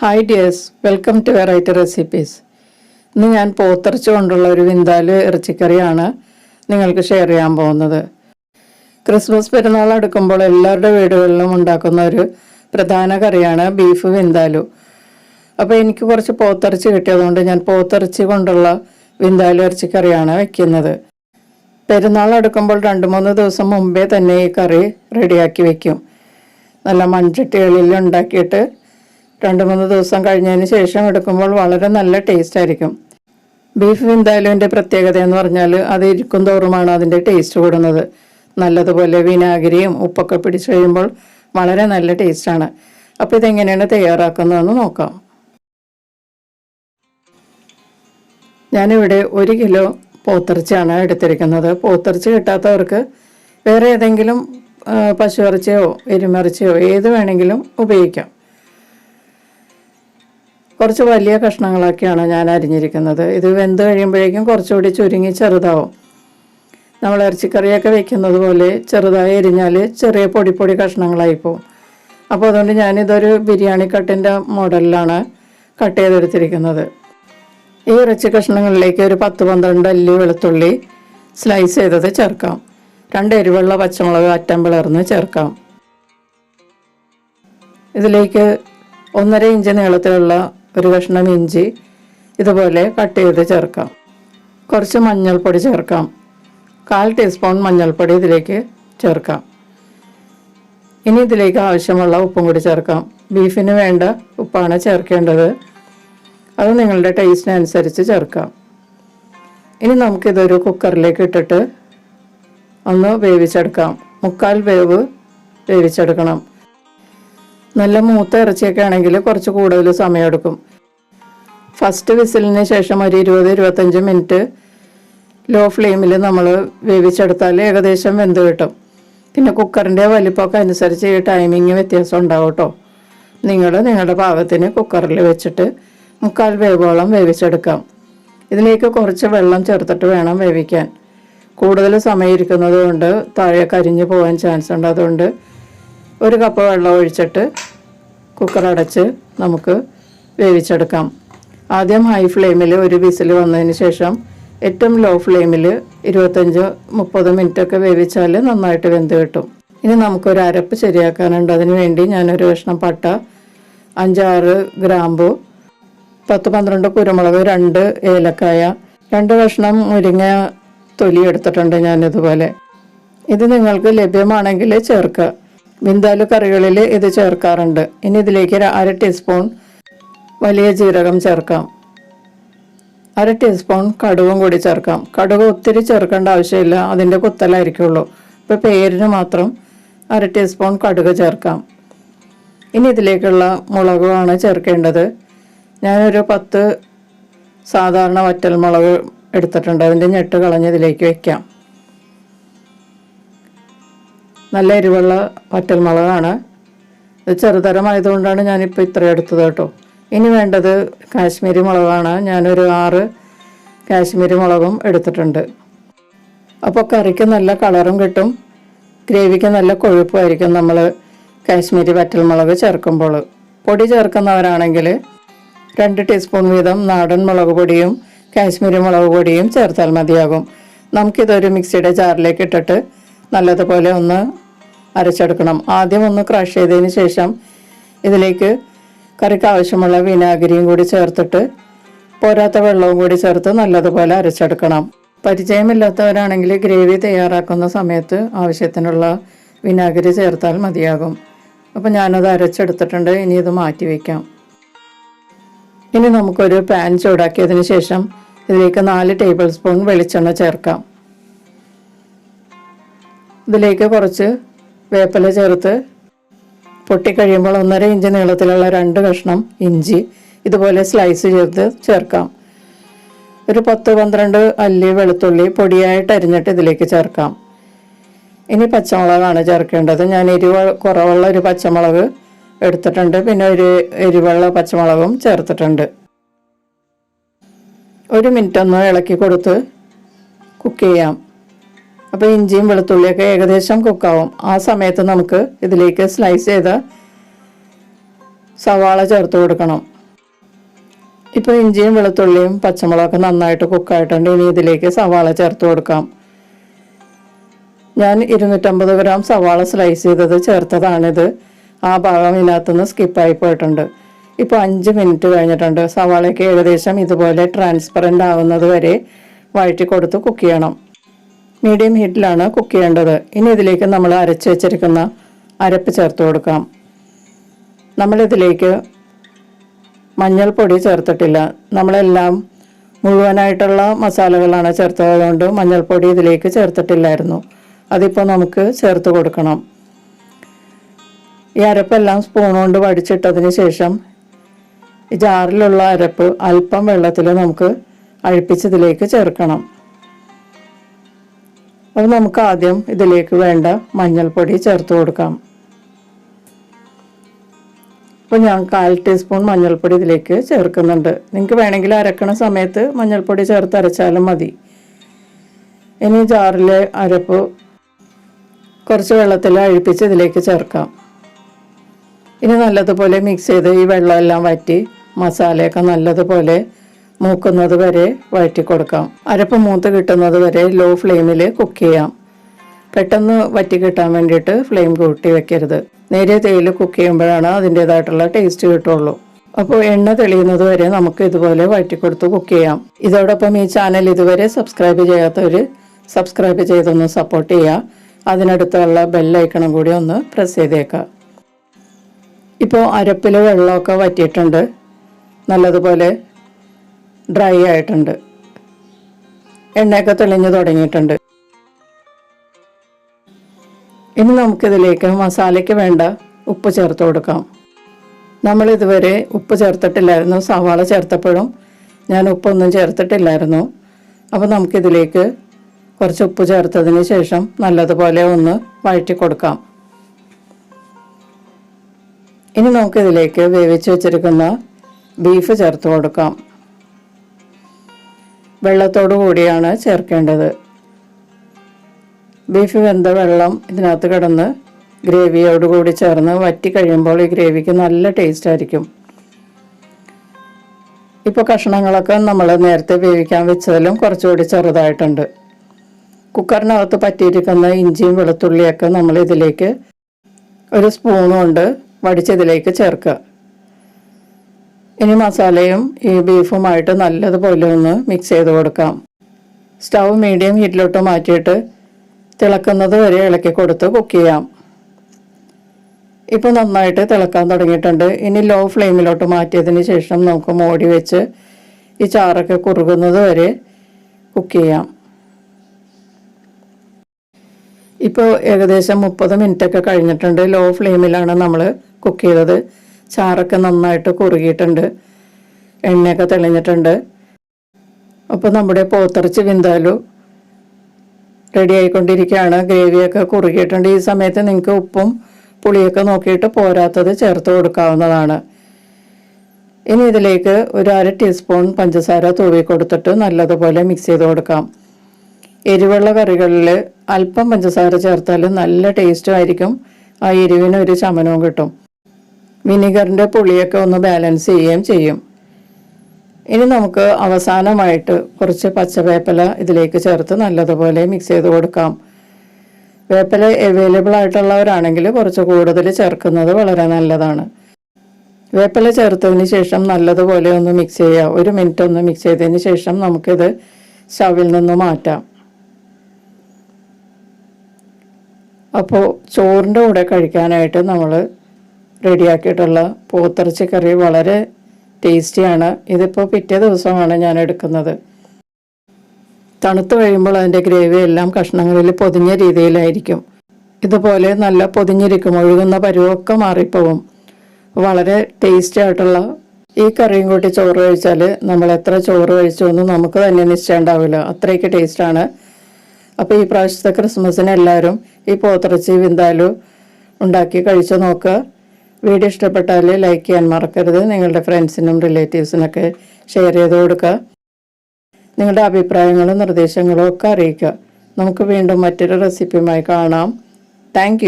Hi dears welcome to variety recipes ഇന്ന് ഞാൻ പോത്തിറച്ചി കൊണ്ടുള്ള ഒരു വിന്താൽ ഇറച്ചിക്കറിയാണ് നിങ്ങൾക്ക് ഷെയർ ചെയ്യാൻ പോകുന്നത്. ക്രിസ്മസ് പെരുന്നാൾ അടുക്കുമ്പോൾ എല്ലാവരുടെ വീടുകളിലും ഉണ്ടാക്കുന്ന ഒരു പ്രധാന കറിയാണ് ബീഫ് വിന്താലു. അപ്പോൾ എനിക്ക് കുറച്ച് പോത്തിറച്ചി കിട്ടിയതുകൊണ്ട് ഞാൻ പോത്തിറച്ചി കൊണ്ടുള്ള വിന്താലു ഇറച്ചിക്കറിയാണ് വെക്കുന്നത്. പെരുന്നാൾ അടുക്കുമ്പോൾ രണ്ട് മൂന്ന് ദിവസം മുമ്പേ തന്നെ ഈ കറി റെഡിയാക്കി വെക്കും. നല്ല മൺചട്ടികളിൽ ഉണ്ടാക്കിയിട്ട് രണ്ട് മൂന്ന് ദിവസം കഴിഞ്ഞതിന് ശേഷം എടുക്കുമ്പോൾ വളരെ നല്ല ടേസ്റ്റ് ആയിരിക്കും. ബീഫ് വിന്താലുവിന്റെ പ്രത്യേകത എന്ന് പറഞ്ഞാൽ അത് ഇരിക്കും തോറുമാണ് അതിന്റെ ടേസ്റ്റ് കൂടുന്നത്. നല്ലതുപോലെ വിനാഗിരിയും ഉപ്പൊക്കെ പിടിച്ചു കഴിയുമ്പോൾ വളരെ നല്ല ടേസ്റ്റാണ് അപ്പോൾ ഇതെങ്ങനെയാണ് തയ്യാറാക്കുന്നതെന്ന് നോക്കാം. ഞാനിവിടെ ഒരു കിലോ പോത്തിറച്ചിയാണ് എടുത്തിരിക്കുന്നത്. പോത്തിറച്ചി കിട്ടാത്തവർക്ക് വേറെ ഏതെങ്കിലും പശു ഇറച്ചിയോ എരുമിറച്ചിയോ ഏത് വേണമെങ്കിലും ഉപയോഗിക്കാം. കുറച്ച് വലിയ കഷ്ണങ്ങളൊക്കെയാണ് ഞാൻ അരിഞ്ഞിരിക്കുന്നത്. ഇത് വെന്ത് കഴിയുമ്പോഴേക്കും കുറച്ചുകൂടി ചുരുങ്ങി ചെറുതാവും. നമ്മൾ ഇറച്ചിക്കറിയൊക്കെ വെക്കുന്നത് പോലെ ചെറുതായി എരിഞ്ഞാൽ ചെറിയ പൊടി പൊടി കഷ്ണങ്ങളായി പോവും. അപ്പോൾ അതുകൊണ്ട് ഞാനിതൊരു ബിരിയാണി കട്ടിന്റെ മോഡലിലാണ് കട്ട് ചെയ്തെടുത്തിരിക്കുന്നത്. ഈ ഇറച്ചി കഷ്ണങ്ങളിലേക്ക് ഒരു പത്ത് പന്ത്രണ്ട് അല്ലി വെളുത്തുള്ളി സ്ലൈസ് ചെയ്തത് ചേർക്കാം. രണ്ട് എരിവുള്ള പച്ചമുളക് അറ്റം പിളർന്ന് ചേർക്കാം. ഇതിലേക്ക് ഒന്നര ഇഞ്ച് നീളത്തിലുള്ള ഒരു കഷ്ണം ഇഞ്ചി ഇതുപോലെ കട്ട് ചെയ്ത് ചേർക്കാം. കുറച്ച് മഞ്ഞൾപ്പൊടി ചേർക്കാം. കാൽ ടീസ്പൂൺ മഞ്ഞൾപ്പൊടി ഇതിലേക്ക് ചേർക്കാം. ഇനി ഇതിലേക്ക് ആവശ്യമുള്ള ഉപ്പും കൂടി ചേർക്കാം. ബീഫിന് വേണ്ട ഉപ്പാണ് ചേർക്കേണ്ടത്. അത് നിങ്ങളുടെ ടേസ്റ്റിനനുസരിച്ച് ചേർക്കാം. ഇനി നമുക്കിതൊരു കുക്കറിലേക്ക് ഇട്ടിട്ട് ഒന്ന് വേവിച്ചെടുക്കാം. മുക്കാൽ വേവ് വേവിച്ചെടുക്കണം. നല്ല മൂത്ത ഇറച്ചിയൊക്കെ ആണെങ്കിൽ കുറച്ച് കൂടുതൽ സമയമെടുക്കും. ഫസ്റ്റ് വിസിലിന് ശേഷം ഒരു ഇരുപത് ഇരുപത്തഞ്ച് മിനിറ്റ് ലോ ഫ്ലെയിമിൽ നമ്മൾ വേവിച്ചെടുത്താൽ ഏകദേശം വെന്ത് കിട്ടും. പിന്നെ കുക്കറിന്റെ വലിപ്പമൊക്കെ അനുസരിച്ച് ഈ ടൈമിങ് വ്യത്യാസം ഉണ്ടാവും കേട്ടോ. നിങ്ങൾ നിങ്ങളുടെ പാകത്തിന് കുക്കറിൽ വെച്ചിട്ട് മുക്കാൽ വേവോളം വേവിച്ചെടുക്കാം. ഇതിലേക്ക് കുറച്ച് വെള്ളം ചേർത്തിട്ട് വേണം വേവിക്കാൻ. കൂടുതൽ സമയം ഇരിക്കുന്നത് കൊണ്ട് താഴെ കരിഞ്ഞു പോകാൻ ചാൻസ് ഉണ്ട്. അതുകൊണ്ട് ഒരു കപ്പ് വെള്ളം ഒഴിച്ചിട്ട് കുക്കർ അടച്ച് നമുക്ക് വേവിച്ചെടുക്കാം. ആദ്യം ഹൈ ഫ്ലെയിമിൽ ഒരു വിസിൽ വന്നതിന് ശേഷം ഏറ്റവും ലോ ഫ്ലെയിമിൽ ഇരുപത്തഞ്ച് മുപ്പത് മിനിറ്റൊക്കെ വേവിച്ചാൽ നന്നായിട്ട് വെന്ത് കിട്ടും. ഇനി നമുക്കൊരു അരപ്പ് ശരിയാക്കാനുണ്ട്. അതിന് വേണ്ടി ഞാനൊരു കഷ്ണം പട്ട അഞ്ചാറ് ഗ്രാമ്പു പത്ത് പന്ത്രണ്ട് കുരുമുളക് രണ്ട് ഏലക്കായ രണ്ട് കഷ്ണം മുരിങ്ങ തൊലി എടുത്തിട്ടുണ്ട് ഞാനിതുപോലെ. ഇത് നിങ്ങൾക്ക് ലഭ്യമാണെങ്കിൽ ചേർക്കുക. ബിന്ദാലു കറികളിൽ ഇത് ചേർക്കാറുണ്ട്. ഇനി ഇതിലേക്ക് അര ടീസ്പൂൺ വലിയ ജീരകം ചേർക്കാം. അര ടീസ്പൂൺ കടുകും കൂടി ചേർക്കാം. കടുക് ഒത്തിരി ചേർക്കേണ്ട ആവശ്യമില്ല. അതിന്റെ കുത്തലായിരിക്കുള്ളൂ. ഇപ്പോൾ പേരിന് മാത്രം അര ടീസ്പൂൺ കടുക് ചേർക്കാം. ഇനി ഇതിലേക്കുള്ള മുളകുമാണ് ചേർക്കേണ്ടത്. ഞാനൊരു പത്ത് സാധാരണ വറ്റൽ മുളക് എടുത്തിട്ടുണ്ട്. അതിന്റെ ഞെട്ട് കളഞ്ഞ് ഇതിലേക്ക് വെക്കാം. നല്ല എരിവുള്ള വറ്റൽമുളകാണ്. ഇത് ചെറുതരമായതുകൊണ്ടാണ് ഞാനിപ്പോൾ ഇത്ര എടുത്തത് കേട്ടോ. ഇനി വേണ്ടത് കാശ്മീരി മുളകാണ്. ഞാനൊരു ആറ് കാശ്മീരി മുളകും എടുത്തിട്ടുണ്ട്. അപ്പോൾ കറിക്ക് നല്ല കളറും കിട്ടും. ഗ്രേവിക്ക് നല്ല കൊഴുപ്പുമായിരിക്കും നമ്മൾ കാശ്മീരി വറ്റൽമുളക് ചേർക്കുമ്പോൾ പൊടി ചേർക്കുന്നവരാണെങ്കിൽ രണ്ട് ടീസ്പൂൺ വീതം നാടൻ മുളക് പൊടിയും കാശ്മീരി മുളക് പൊടിയും ചേർത്താൽ മതിയാകും. നമുക്കിതൊരു മിക്സിയുടെ ജാറിലേക്ക് ഇട്ടിട്ട് നല്ലതുപോലെ ഒന്ന് അരച്ചെടുക്കണം. ആദ്യം ഒന്ന് ക്രഷ് ചെയ്തതിന് ശേഷം ഇതിലേക്ക് കറിക്ക് ആവശ്യമുള്ള വിനാഗിരിയും കൂടി ചേർത്തിട്ട് പോരാത്ത വെള്ളവും കൂടി ചേർത്ത് നല്ലതുപോലെ അരച്ചെടുക്കണം. പരിചയമില്ലാത്തവരാണെങ്കിൽ ഗ്രേവി തയ്യാറാക്കുന്ന സമയത്ത് ആവശ്യത്തിനുള്ള വിനാഗിരി ചേർത്താൽ മതിയാകും. അപ്പോൾ ഞാനത് അരച്ചെടുത്തിട്ടുണ്ട് ഇനി ഇത് മാറ്റി വയ്ക്കാം ഇനി നമുക്കൊരു പാൻ ചൂടാക്കിയതിന് ശേഷം ഇതിലേക്ക് നാല് ടേബിൾ സ്പൂൺ വെളിച്ചെണ്ണ ചേർക്കാം. ഇതിലേക്ക് കുറച്ച് വേപ്പില ചേർത്ത് പൊട്ടിക്കഴിയുമ്പോൾ ഒന്നര ഇഞ്ച് നീളത്തിലുള്ള രണ്ട് കഷ്ണം ഇഞ്ചി ഇതുപോലെ സ്ലൈസ് ചെയ്ത് ചേർക്കാം. ഒരു പത്ത് പന്ത്രണ്ട് അല്ലി വെളുത്തുള്ളി പൊടിയായിട്ട് അരിഞ്ഞിട്ട് ഇതിലേക്ക് ചേർക്കാം. ഇനി പച്ചമുളകാണ് ചേർക്കേണ്ടത്. ഞാൻ എരിവ് കുറവുള്ള ഒരു പച്ചമുളക് എടുത്തിട്ടുണ്ട്. പിന്നെ ഒരു എരിവുള്ള പച്ചമുളകും ചേർത്തിട്ടുണ്ട്. ഒരു മിനിറ്റ് ഒന്ന് ഇളക്കി കൊടുത്ത് കുക്ക് ചെയ്യാം. അപ്പോൾ ഇഞ്ചിയും വെളുത്തുള്ളിയൊക്കെ ഏകദേശം കുക്കാവും. ആ സമയത്ത് നമുക്ക് ഇതിലേക്ക് സ്ലൈസ് ചെയ്ത സവാള ചേർത്ത് കൊടുക്കണം. ഇപ്പോൾ ഇഞ്ചിയും വെളുത്തുള്ളിയും പച്ചമുളകൊക്കെ നന്നായിട്ട് കുക്കായിട്ടുണ്ട്. ഇനി ഇതിലേക്ക് സവാള ചേർത്ത് കൊടുക്കാം. ഞാൻ ഇരുന്നൂറ്റമ്പത് ഗ്രാം സവാള സ്ലൈസ് ചെയ്തത് ചേർത്തതാണിത്. ആ ഭാഗം ഇതിനകത്തുനിന്ന് സ്കിപ്പായി പോയിട്ടുണ്ട്. ഇപ്പോൾ അഞ്ച് മിനിറ്റ് കഴിഞ്ഞിട്ടുണ്ട്. സവാളയ്ക്ക് ഏകദേശം ഇതുപോലെ ട്രാൻസ്പെറന്റ് ആവുന്നത് വരെ വഴറ്റി കൊടുത്ത് കുക്ക് ചെയ്യണം. മീഡിയം ഹീറ്റിലാണ് കുക്ക് ചെയ്യേണ്ടത്. ഇനി ഇതിലേക്ക് നമ്മൾ അരച്ച് വെച്ചിരിക്കുന്ന അരപ്പ് ചേർത്ത് കൊടുക്കാം. നമ്മളിതിലേക്ക് മഞ്ഞൾപ്പൊടി ചേർത്തിട്ടില്ല. നമ്മളെല്ലാം മുഴുവനായിട്ടുള്ള മസാലകളാണ് ചേർത്തതുകൊണ്ട് മഞ്ഞൾപ്പൊടി ഇതിലേക്ക് ചേർത്തിട്ടില്ലായിരുന്നു. അതിപ്പോൾ നമുക്ക് ചേർത്ത് കൊടുക്കണം. ഈ അരപ്പെല്ലാം സ്പൂൺ കൊണ്ട് വടിച്ചിട്ടതിന് ശേഷം ഈ ജാറിലുള്ള അരപ്പ് അല്പം വെള്ളത്തിൽ നമുക്ക് അഴിപ്പിച്ചതിലേക്ക് ചേർക്കണം. അപ്പോൾ നമുക്ക് ആദ്യം ഇതിലേക്ക് വേണ്ട മഞ്ഞൾപ്പൊടി ചേർത്ത് കൊടുക്കാം. അപ്പോൾ ഞാൻ കാൽ ടീസ്പൂൺ മഞ്ഞൾപ്പൊടി ഇതിലേക്ക് ചേർക്കുന്നുണ്ട്. നിങ്ങൾക്ക് വേണമെങ്കിൽ അരക്കണ സമയത്ത് മഞ്ഞൾപ്പൊടി ചേർത്ത് അരച്ചാലും മതി. ഇനി ജാറിലെ അരപ്പ് കുറച്ച് വെള്ളത്തിൽ അഴിപ്പിച്ച് ഇതിലേക്ക് ചേർക്കാം. ഇനി നല്ലതുപോലെ മിക്സ് ചെയ്ത് ഈ വെള്ളമെല്ലാം വറ്റി മസാലയൊക്കെ നല്ലതുപോലെ മൂക്കുന്നത് വരെ വഴറ്റി കൊടുക്കാം. അരപ്പ് മൂത്ത് കിട്ടുന്നത് വരെ ലോ ഫ്ലെയിമിൽ കുക്ക് ചെയ്യാം. പെട്ടെന്ന് വറ്റി കിട്ടാൻ വേണ്ടിയിട്ട് ഫ്ലെയിം കൂട്ടി വെക്കരുത്. നേരിയ തേയിൽ കുക്ക് ചെയ്യുമ്പോഴാണ് അതിന്റെതായിട്ടുള്ള ടേസ്റ്റ് കിട്ടുള്ളൂ. അപ്പോൾ എണ്ണ തെളിയുന്നത് വരെ നമുക്ക് ഇതുപോലെ വഴറ്റി കൊടുത്ത് കുക്ക് ചെയ്യാം. ഇതോടൊപ്പം ഈ ചാനൽ ഇതുവരെ സബ്സ്ക്രൈബ് ചെയ്യാത്തവർ സബ്സ്ക്രൈബ് ചെയ്തൊന്ന് സപ്പോർട്ട് ചെയ്യുക. അതിനടുത്തുള്ള ബെല്ലൈക്കണം കൂടി ഒന്ന് പ്രസ് ചെയ്തേക്കാം ഇപ്പോൾ അരപ്പിൽ വെള്ളമൊക്കെ വറ്റിയിട്ടുണ്ട്. നല്ലതുപോലെ ഡ്രൈ ആയിട്ടുണ്ട്. എണ്ണയൊക്കെ തെളിഞ്ഞു തുടങ്ങിയിട്ടുണ്ട്. ഇനി നമുക്കിതിലേക്ക് മസാലയ്ക്ക് വേണ്ട ഉപ്പ് ചേർത്ത് കൊടുക്കാം. നമ്മൾ ഇതുവരെ ഉപ്പ് ചേർത്തിട്ടില്ലായിരുന്നു. സവാള ചേർത്തപ്പോഴും ഞാൻ ഉപ്പൊന്നും ചേർത്തിട്ടില്ലായിരുന്നു. അപ്പോൾ നമുക്കിതിലേക്ക് കുറച്ച് ഉപ്പ് ചേർത്തതിന് ശേഷം നല്ലതുപോലെ ഒന്ന് വഴറ്റി കൊടുക്കാം. ഇനി നമുക്കിതിലേക്ക് വേവിച്ച് വെച്ചിരിക്കുന്ന ബീഫ് ചേർത്ത് കൊടുക്കാം. വെള്ളത്തോടു കൂടിയാണ് ചേർക്കേണ്ടത്. ബീഫ് വെന്ത വെള്ളം ഇതിനകത്ത് കിടന്ന് ഗ്രേവിയോട് കൂടി ചേർന്ന് വറ്റി കഴിയുമ്പോൾ ഈ ഗ്രേവിക്ക് നല്ല ടേസ്റ്റ് ആയിരിക്കും. ഇപ്പോൾ കഷ്ണങ്ങളൊക്കെ നമ്മൾ നേരത്തെ വേവിക്കാൻ വെച്ചതിലും കുറച്ചുകൂടി ചെറുതായിട്ടുണ്ട്. കുക്കറിനകത്ത് പറ്റിയിരിക്കുന്ന ഇഞ്ചിയും വെളുത്തുള്ളിയൊക്കെ നമ്മൾ ഇതിലേക്ക് ഒരു സ്പൂൺ കൊണ്ട് വടിച്ചതിലേക്ക് ചേർക്കുക. ഇനി മസാലയും ഈ ബീഫുമായിട്ട് നല്ലതുപോലെ ഒന്ന് മിക്സ് ചെയ്ത് കൊടുക്കാം. സ്റ്റൗ മീഡിയം ഹീറ്റിലോട്ട് മാറ്റിയിട്ട് തിളക്കുന്നത് വരെ ഇളക്കി കൊടുത്ത് കുക്ക് ചെയ്യാം. ഇപ്പോൾ നന്നായിട്ട് തിളക്കാൻ തുടങ്ങിയിട്ടുണ്ട്. ഇനി ലോ ഫ്ലെയിമിലോട്ട് മാറ്റിയതിന് ശേഷം നമുക്ക് മോടി വെച്ച് ഈ ചാറൊക്കെ കുറുകുന്നത് വരെ കുക്ക് ചെയ്യാം. ഇപ്പോൾ ഏകദേശം മുപ്പത് മിനിറ്റൊക്കെ കഴിഞ്ഞിട്ടുണ്ട്. ലോ ഫ്ലെയിമിലാണ് നമ്മൾ കുക്ക് ചെയ്തത്. ചാറൊക്കെ നന്നായിട്ട് കുറുകിയിട്ടുണ്ട്. എണ്ണയൊക്കെ തെളിഞ്ഞിട്ടുണ്ട്. അപ്പോൾ നമ്മുടെ പോത്തിറച്ചി വിന്താലു റെഡി ആയിക്കൊണ്ടിരിക്കുകയാണ്. ഗ്രേവിയൊക്കെ കുറുകിയിട്ടുണ്ട്. ഈ സമയത്ത് നിങ്ങൾക്ക് ഉപ്പും പുളിയൊക്കെ നോക്കിയിട്ട് പോരാത്തത് ചേർത്ത് കൊടുക്കാവുന്നതാണ്. ഇനി ഇതിലേക്ക് ഒരു അര ടീസ്പൂൺ പഞ്ചസാര തൂവി കൊടുത്തിട്ട് നല്ലതുപോലെ മിക്സ് ചെയ്ത് കൊടുക്കാം. എരിവുള്ള കറികളിൽ അല്പം പഞ്ചസാര ചേർത്താൽ നല്ല ടേസ്റ്റും ആയിരിക്കും. ആ എരിവിന് ഒരു ചമനവും കിട്ടും. വിനിഗറിന്റെ പുളിയൊക്കെ ഒന്ന് ബാലൻസ് ചെയ്യുകയും ചെയ്യും. ഇനി നമുക്ക് അവസാനമായിട്ട് കുറച്ച് പച്ചവേപ്പില ഇതിലേക്ക് ചേർത്ത് നല്ലതുപോലെ മിക്സ് ചെയ്ത് കൊടുക്കാം. വേപ്പില അവൈലബിൾ ആയിട്ടുള്ളവരാണെങ്കിൽ കുറച്ച് കൂടുതൽ ചേർക്കുന്നത് വളരെ നല്ലതാണ്. വേപ്പില ചേർത്തതിന് ശേഷം നല്ലതുപോലെ ഒന്ന് മിക്സ് ചെയ്യുക. ഒരു മിനിറ്റ് ഒന്ന് മിക്സ് ചെയ്തതിന് ശേഷം നമുക്കിത് സ്റ്റവിൽ നിന്ന് മാറ്റാം. അപ്പോൾ ചോറിന്റെ കൂടെ കഴിക്കാനായിട്ട് നമ്മൾ റെഡിയാക്കിയിട്ടുള്ള പോത്തിറച്ചി കറി വളരെ ടേസ്റ്റിയാണ്. ഇതിപ്പോൾ പിറ്റേ ദിവസമാണ് ഞാൻ എടുക്കുന്നത്. തണുത്ത് കഴിയുമ്പോൾ അതിന്റെ ഗ്രേവി എല്ലാം കഷ്ണങ്ങളിൽ പൊതിഞ്ഞ രീതിയിലായിരിക്കും. ഇതുപോലെ നല്ല പൊതിഞ്ഞിരിക്കും ഒഴുകുന്ന പരുവൊക്കെ മാറിപ്പോവും. വളരെ ടേസ്റ്റി ആയിട്ടുള്ള ഈ കറിയും കൂട്ടി ചോറ് കഴിച്ചാൽ നമ്മൾ എത്ര ചോറ് കഴിച്ചു എന്ന് നമുക്ക് തന്നെ നിശ്ചയം ഉണ്ടാവില്ല അത്രയ്ക്ക് ടേസ്റ്റാണ് അപ്പോൾ ഈ പ്രാവശ്യത്തെ ക്രിസ്മസിന് എല്ലാവരും ഈ പോത്തിറച്ചി വിന്താലു ഉണ്ടാക്കി കഴിച്ചു നോക്കുക വീഡിയോ ഇഷ്ടപ്പെട്ടാൽ ലൈക്ക് ചെയ്യാൻ മറക്കരുത്. നിങ്ങളുടെ ഫ്രണ്ട്സിനും റിലേറ്റീവ്സിനൊക്കെ ഷെയർ ചെയ്ത് കൊടുക്കുക. നിങ്ങളുടെ അഭിപ്രായങ്ങളും നിർദ്ദേശങ്ങളും ഒക്കെ അറിയിക്കുക. നമുക്ക് വീണ്ടും മറ്റൊരു റെസിപ്പിയുമായി കാണാം. താങ്ക്